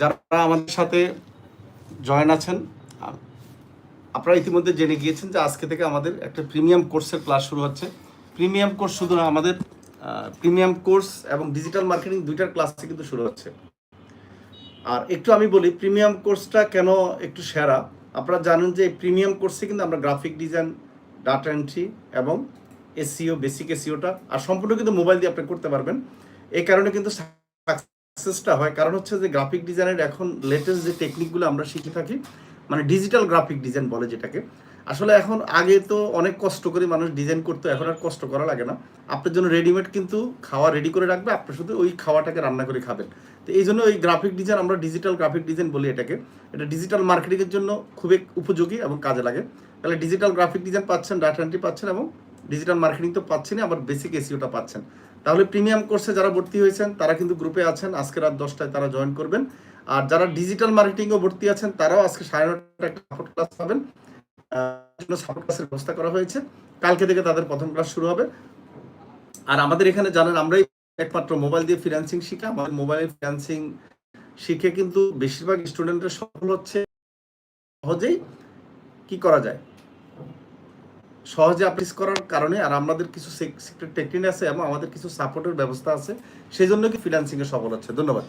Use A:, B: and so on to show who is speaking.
A: যারা আমাদের সাথে জয়েন আছেন আপনারা ইতিমধ্যে জেনে গিয়েছেন যে আজকে থেকে আমাদের একটা প্রিমিয়াম কোর্সের ক্লাস শুরু হচ্ছে। প্রিমিয়াম কোর্স শুধু না, আমাদের প্রিমিয়াম কোর্স এবং ডিজিটাল মার্কেটিং দুইটার ক্লাস কিন্তু শুরু হচ্ছে। আর একটু আমি বলি, প্রিমিয়াম কোর্সটা কেন একটু সেরা? আপনারা জানেন যে প্রিমিয়াম কোর্সে কিন্তু আমরা গ্রাফিক ডিজাইন, ডাটা এন্ট্রি এবং এসিও বেসিক এসিওটা আর সম্পূর্ণ কিন্তু মোবাইল দিয়ে আপনি করতে পারবেন। এই কারণে কিন্তু সাকসেসটা হয়। কারণ হচ্ছে যে গ্রাফিক ডিজাইনের এখন লেটেস্ট যে টেকনিকগুলো আমরা শিখে থাকি মানে ডিজিটাল গ্রাফিক ডিজাইন বলে যেটাকে, আসলে এখন আগে তো অনেক কষ্ট করে মানুষ ডিজাইন করতো, এখন আর কষ্ট করা লাগে না। আপনার জন্য রেডিমেড কিন্তু খাওয়া রেডি করে রাখবে, আপনি শুধু ওই খাওয়াটাকে রান্না করে খাবেন। তো এই জন্য ওই গ্রাফিক ডিজাইন আমরা ডিজিটাল গ্রাফিক ডিজাইন বলি এটাকে। এটা ডিজিটাল মার্কেটিংয়ের জন্য খুবই উপযোগী এবং কাজে লাগে। তাহলে ডিজিটাল গ্রাফিক ডিজাইন পাচ্ছেন ডাটা এন্ট্রি পাচ্ছেন এবং ডিজিটাল মার্কেটিং তো পাচ্ছেনই, আবার বেসিক এসিওটা পাচ্ছেন। তাহলে প্রিমিয়াম কোর্সে যারা ভর্তি হয়েছেন, তারা কিন্তু গ্রুপে আছেন, আজকে রাত দশটায় তারা জয়েন করবেন। আর যারা ডিজিটাল মার্কেটিংও ভর্তি আছেন, তারাও আজকে সাড়ে নটা সাপোর্ট ক্লাস পাবেন। সাপোর্ট ক্লাসের ব্যবস্থা করা হয়েছে। কালকে থেকে তাদের প্রথম ক্লাস শুরু হবে। আর আমাদের এখানে জানেন, আমরাই একমাত্র মোবাইল দিয়ে ফিনান্সিং শিখা, আমাদের মোবাইলে ফিনান্সিং শিখে কিন্তু বেশিরভাগ স্টুডেন্টের সফল হচ্ছে সহজেই। কি করা যায়? সহজে আপলিস করার কারণে আর আমাদের কিছু সিক্রেট টেকনিক আছে এবং আমাদের কিছু সাপোর্টের ব্যবস্থা আছে, সেই জন্য কি এ সফল হচ্ছে। ধন্যবাদ।